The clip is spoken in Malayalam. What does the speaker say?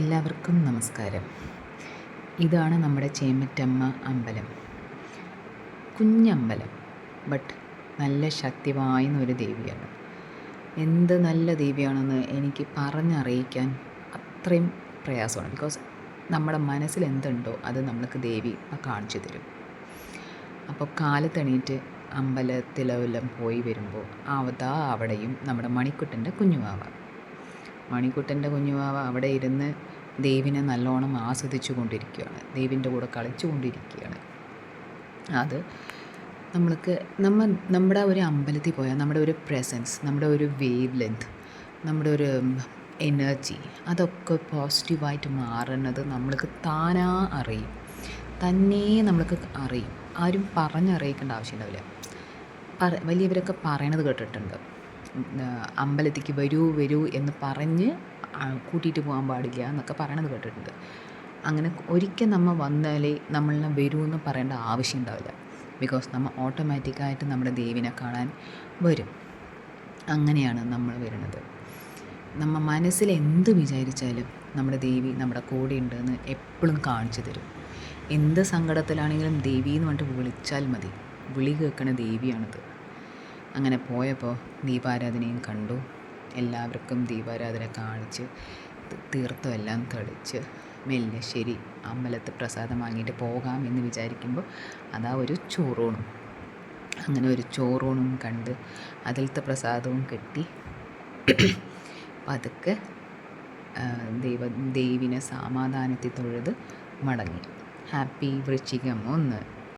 എല്ലാവർക്കും നമസ്കാരം. ഇതാണ് നമ്മുടെ ചേമറ്റമ്മ അമ്പലം. കുഞ്ഞമ്പലം ബട്ട് നല്ല ശക്തിവായുന്ന ഒരു ദേവിയാണ്. എന്ത് നല്ല ദേവിയാണെന്ന് എനിക്ക് പറഞ്ഞറിയിക്കാൻ അത്രയും പ്രയാസമാണ്. ബിക്കോസ് നമ്മുടെ മനസ്സിൽ എന്തുണ്ടോ അത് നമ്മൾക്ക് ദേവി കാണിച്ചു തരും. അപ്പോൾ കാലത്തെണീറ്റ് അമ്പലത്തിലെല്ലാം പോയി വരുമ്പോൾ അതാ അവിടെയും നമ്മുടെ മണിക്കുട്ടന്റെ കുഞ്ഞുവാവ മണിക്കുട്ടന്റെ കുഞ്ഞുവാവ അവിടെ ഇരുന്ന് ദേവിനെ നല്ലോണം ആസ്വദിച്ചു കൊണ്ടിരിക്കുകയാണ് ദേവിന്റെ കൂടെ കളിച്ചു കൊണ്ടിരിക്കുകയാണ് അത് നമ്മൾക്ക് നമ്മൾ നമ്മുടെ ഒരു അമ്പലത്തിൽ പോയാൽ നമ്മുടെ ഒരു പ്രസൻസ് നമ്മുടെ ഒരു വേവ് ലെങ്ത് നമ്മുടെ ഒരു എനർജി അതൊക്കെ പോസിറ്റീവായിട്ട് മാറുന്നത് നമ്മൾക്ക് താനാ അറിയും. തന്നെ നമ്മൾക്ക് അറിയും. ആരും പറഞ്ഞറിയിക്കേണ്ട ആവശ്യമുണ്ടാവില്ല പറ വലിയവരൊക്കെ പറയണത് കേട്ടിട്ടുണ്ട്. അമ്പലത്തിലേക്ക് വരൂ വരൂ എന്ന് പറഞ്ഞ് കൂട്ടിയിട്ട് പോകാൻ പാടില്ല എന്നൊക്കെ പറയണത് കേട്ടിട്ടുണ്ട്. അങ്ങനെ ഒരിക്കൽ നമ്മൾ വന്നാലേ നമ്മളെ വരൂ എന്ന് പറയേണ്ട ആവശ്യം ഉണ്ടാവില്ല. ബിക്കോസ് നമ്മൾ ഓട്ടോമാറ്റിക്കായിട്ട് നമ്മുടെ ദേവിനെ കാണാൻ വരും. അങ്ങനെയാണ് നമ്മൾ വരുന്നത് നമ്മൾ മനസ്സിൽ എന്ത് വിചാരിച്ചാലും നമ്മുടെ ദേവി നമ്മുടെ കൂടെ ഉണ്ടെന്ന് എപ്പോഴും കാണിച്ചു തരും. എന്ത് സങ്കടത്തിലാണെങ്കിലും ദേവി എന്ന് പറഞ്ഞിട്ട് വിളിച്ചാൽ മതി. വിളി കേൾക്കണ ദേവിയാണത്. അങ്ങനെ പോയപ്പോൾ ദീപാരാധനയും കണ്ടു. എല്ലാവർക്കും ദീപാരാധന കാണിച്ച് തീർത്ഥമെല്ലാം തെളിച്ച് മെല്ലെ ശരി അമ്പലത്ത് പ്രസാദം വാങ്ങിയിട്ട് പോകാം എന്ന് വിചാരിക്കുമ്പോൾ അതാ ഒരു ചോറൂണും. അങ്ങനെ ഒരു ചോറൂണും കണ്ട് അതിലത്തെ പ്രസാദവും കിട്ടി. പതുക്കെ ദൈവ ദേവിനെ സമാധാനത്തിൽ തൊഴുത് മടങ്ങി. ഹാപ്പി വൃശ്ചികം ഒന്ന്.